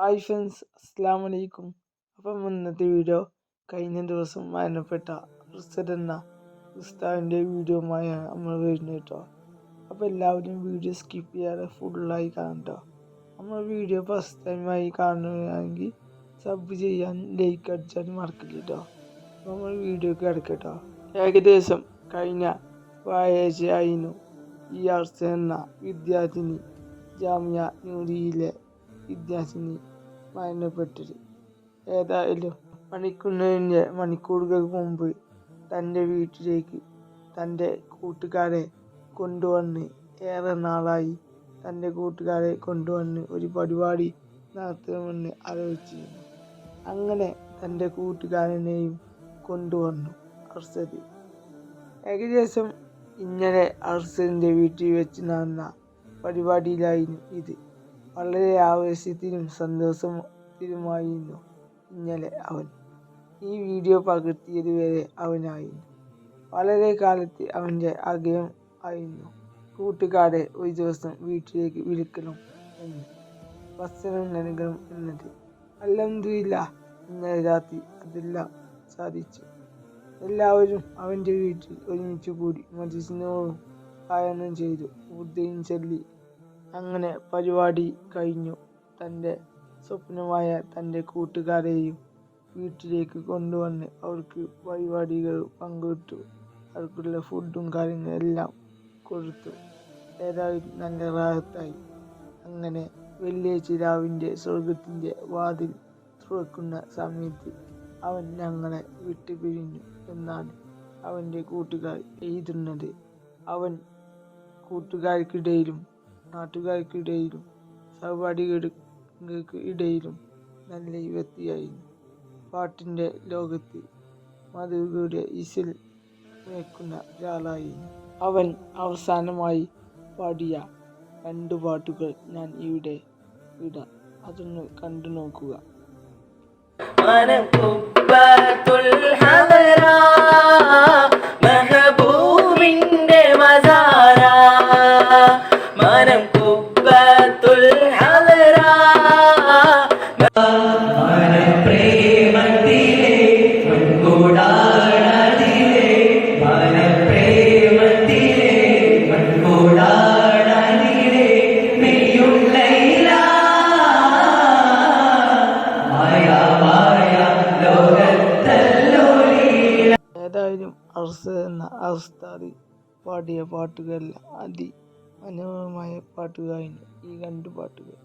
Hi friends അസ്സാം വലൈക്കും അപ്പം ഇന്നത്തെ വീഡിയോ കഴിഞ്ഞ ദിവസം മരണപ്പെട്ട റിസഡ് എന്ന ഉസ്താവിന്റെ വീഡിയോയുമായാണ് നമ്മൾ വരുന്നത് കേട്ടോ. അപ്പോൾ എല്ലാവരും വീഡിയോ സ്കിപ്പ് ചെയ്യാതെ ഫുള്ളായി കാണും കേട്ടോ. നമ്മൾ വീഡിയോ ഫസ്റ്റ് ടൈമായി കാണുകയാണെങ്കിൽ സബ് ചെയ്യാൻ ലൈക്ക് അടിച്ചാൽ മറക്കില്ല കേട്ടോ. നമ്മൾ വീഡിയോക്ക് കിടക്കട്ടോ ഏകദേശം കഴിഞ്ഞ വ്യാഴാഴ്ചയായിരുന്നു ഈ ആർസ് എന്ന വിദ്യാർത്ഥിനി ജാമ്യ ന്യൂഡിയിലെ വിദ്യാർത്ഥിനി മരണപ്പെട്ടത്. ഏതായാലും മണിക്കുന്നതിന്റെ മണിക്കൂറുകൾക്ക് മുമ്പ് തന്റെ വീട്ടിലേക്ക് തന്റെ കൂട്ടുകാരെ കൊണ്ടുവന്ന് ഏറെ നാളായി തന്റെ കൂട്ടുകാരെ കൊണ്ടുവന്ന് ഒരു പരിപാടി നടത്തണമെന്ന് ആലോചിച്ചിരുന്നു. അങ്ങനെ തന്റെ കൂട്ടുകാരനെയും കൊണ്ടുവന്നു അർസദ് ഏകദേശം ഇന്നലെ അർസദിന്റെ വീട്ടിൽ വെച്ച് നടന്ന പരിപാടിയിലായിരുന്നു ഇത്. വളരെ ആവേശത്തിലും സന്തോഷത്തിലുമായിരുന്നു ഇന്നലെ അവൻ. ഈ വീഡിയോ പകർത്തിയത് വരെ അവനായിരുന്നു. വളരെ കാലത്ത് അവന്റെ ആഗ്രഹം ആയിരുന്നു. കൂട്ടുകാരെ ഒരു ദിവസം വീട്ടിലേക്ക് വിളിക്കണം എന്ന്. ഭക്ഷണം നൽകണം എന്നത്. അല്ലെന്തില്ല ഇന്നലെ രാത്രി അതെല്ലാം സാധിച്ചു. എല്ലാവരും അവന്റെ വീട്ടിൽ ഒരുമിച്ച് കൂടി മജിസിനോടും പായണം ചെയ്തു. ബുദ്ധയും ചൊല്ലി അങ്ങനെ പരിപാടി കഴിഞ്ഞു. തന്റെ സ്വപ്നമായ തന്റെ കൂട്ടുകാരെയും വീട്ടിലേക്ക് കൊണ്ടുവന്ന് അവർക്ക് പരിപാടികൾ പങ്കിട്ടു അവർക്കുള്ള ഫുഡും കാര്യങ്ങളും എല്ലാം കൊടുത്തു. ഏതായാലും നല്ല റാഹത്തായി. അങ്ങനെ വെള്ളിയാഴ്ച രാവിന്റെ സ്വർഗത്തിന്റെ വാതിൽ തുറക്കുന്ന സമയത്ത് അവൻ ഞങ്ങളെ വിട്ടു പിരിഞ്ഞു എന്നാണ് അവന്റെ കൂട്ടുകാർ എഴുതുന്നത്. അവൻ കൂട്ടുകാർക്കിടയിലും നാട്ടുകാർക്കിടയിലും സഹപാഠികൾക്ക് ഇടയിലും നല്ല വ്യക്തിയായിരുന്നു പാട്ടിന്റെ ലോകത്ത് മധുവിയുടെ ഇസിൽ വയ്ക്കുന്ന ഒരാളായിരുന്നു. അവൻ അവസാനമായി പാടിയ രണ്ട് പാട്ടുകൾ ഞാൻ ഇവിടെ ഇടാം. അതൊന്ന് കണ്ടു നോക്കുക. ഏതായാലും പാടിയ പാട്ടുകളെല്ലാം അതി മനോഹരമായ പാട്ടുകളായിരുന്നു ഈ രണ്ട് പാട്ടുകൾ.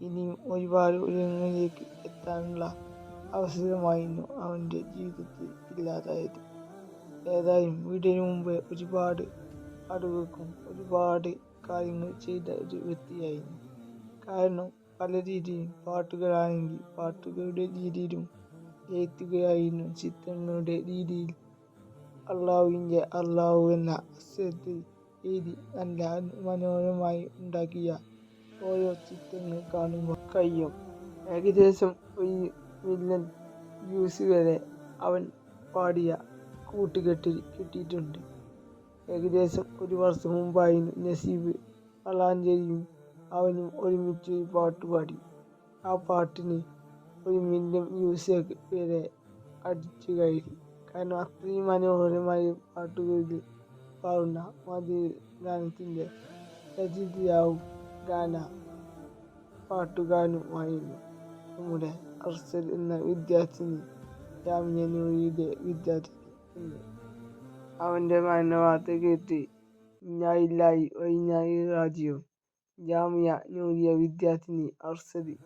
ഇനിയും ഒരുപാട് ഉയരങ്ങളിലേക്ക് എത്താനുള്ള അവസരമായിരുന്നു അവന്റെ ജീവിതത്തിൽ ഇല്ലാതായത്. ഏതായാലും വീടിന് മുമ്പ് ഒരുപാട് അടുവക്കും ഒരുപാട് കാര്യങ്ങൾ ചെയ്ത ഒരു വ്യക്തിയായിരുന്നു. കാരണം പല രീതിയിലും പാട്ടുകളാണെങ്കിൽ പാട്ടുകളുടെ രീതിയിലും എഴുത്തുകയായിരുന്നു ചിത്രങ്ങളുടെ രീതിയിൽ അള്ളാഹുവിന്റെ അള്ളാഹു എന്ന അക്ഷരത്തിൽ എഴുതി നല്ല മനോഹരമായി ഉണ്ടാക്കിയ ഓരോ ചിത്രങ്ങൾ കാണുമ്പോൾ കഴിയും ഏകദേശം ഒരു മില്യൺ വ്യൂസ് വരെ അവൻ പാടിയ കൂട്ടുകെട്ടിൽ കിട്ടിയിട്ടുണ്ട്. ഏകദേശം ഒരു വർഷം മുമ്പായിരുന്നു നസീബ് വളാഞ്ചേരിയും അവനും ഒരുമിച്ച് ഒരു പാട്ട് പാടി. ആ പാട്ടിന് ഒരു മില്യൺ വ്യൂസ് വരെ അടിച്ചു കയറി. കാരണം അത്രയും മനോഹരമായ പാട്ടുകളിൽ പാടുന്ന മധു ഗാനത്തിന്റെ രചയിതാവും ഗാന പാട്ടുകാരനുമായിരുന്നു നമ്മുടെ അർസൽ എന്ന വിദ്യാർത്ഥിനി ജാമ്യ നൂരിയുടെ വിദ്യാർത്ഥിനി അവന്റെ മരണവാർത്ത കേട്ട് ഇഞ്ഞായില്ലായി ഒഴിഞ്ഞായി രാജ്യവും ജാമിയ നൂരിയ വിദ്യാർത്ഥിനി അർസദി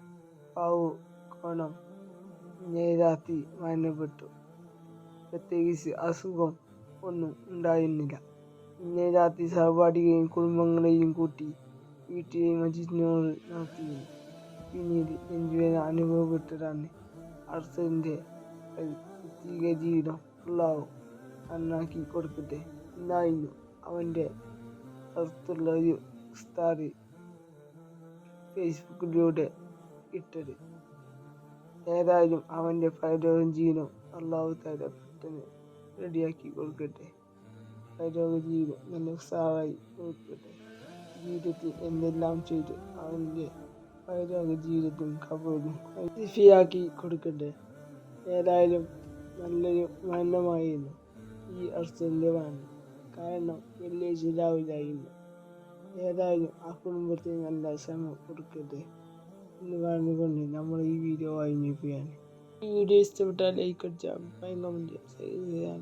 പാവു കോണം നേരാത്തി മരണപ്പെട്ടു. പ്രത്യേകിച്ച് അസുഖം ഒന്നും ഉണ്ടായിരുന്നില്ല. ഇന്നേ രാത്രി സഹപാഠികളെയും കുടുംബങ്ങളെയും കൂട്ടി വീട്ടിലെ മജിദിനോട് നടത്തിയത് പിന്നീട് നെഞ്ചുവേദന അനുഭവപ്പെട്ടതാണ് അർസലിന്റെ പ്രത്യേക ജീവിതം ഉള്ളാവും നന്നാക്കി കൊടുക്കട്ടെ. എന്നായിരുന്നു അവന്റെ അടുത്തുള്ള ഒരു ഉസ്താദ് ഫേസ്ബുക്കിലൂടെ ഇട്ടത്. ഏതായാലും അവന്റെ പരലോകം ജീവിതം അള്ളാഹു താര പെട്ടെന്ന് റെഡിയാക്കി കൊടുക്കട്ടെ. പരലോക ജീവിതം നല്ല ഉത്സാഹമായി കൊടുക്കട്ടെ. ജീവിതത്തിൽ എന്തെല്ലാം ചെയ്ത് അവന്റെ വൈരാഗ ജീവിതത്തും കബറിലും ഐസിഫിയാക്കി കൊടുക്കട്ടെ ഏതായാലും നല്ലൊരു മരണമായിരുന്നു ഈ അർച്ചന്റെ മരണം. കാരണം വെള്ളിയാഴ്ച രാവിലായിരുന്നു ഏതായാലും ആ കുടുംബത്തിന് നല്ല ശ്രമം കൊടുക്കട്ടെ എന്ന് പറഞ്ഞുകൊണ്ട് നമ്മൾ ഈ വീഡിയോ വായിക്കുകയാണ് ഈ വീഡിയോ ഇഷ്ടപ്പെട്ടാൽ ലൈക്ക് അടിച്ചാൽ കമന്റ് ഷെയർ ചെയ്യാൻ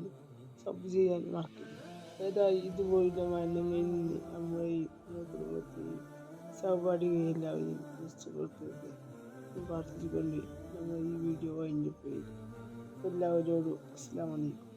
സബ് ചെയ്യാൻ മറക്കില്ല ഏതായാലും ഇതുപോലുള്ള മരണങ്ങളിൽ നിന്ന് നമ്മൾ ഇഷ്ടപ്പെടുത്തരുത് എന്ന് പ്രാർത്ഥിച്ചുകൊണ്ട് നമ്മൾ ഈ വീഡിയോ കഴിഞ്ഞു പോയി. എല്ലാവരോടും അസ്സാം വലൈക്കും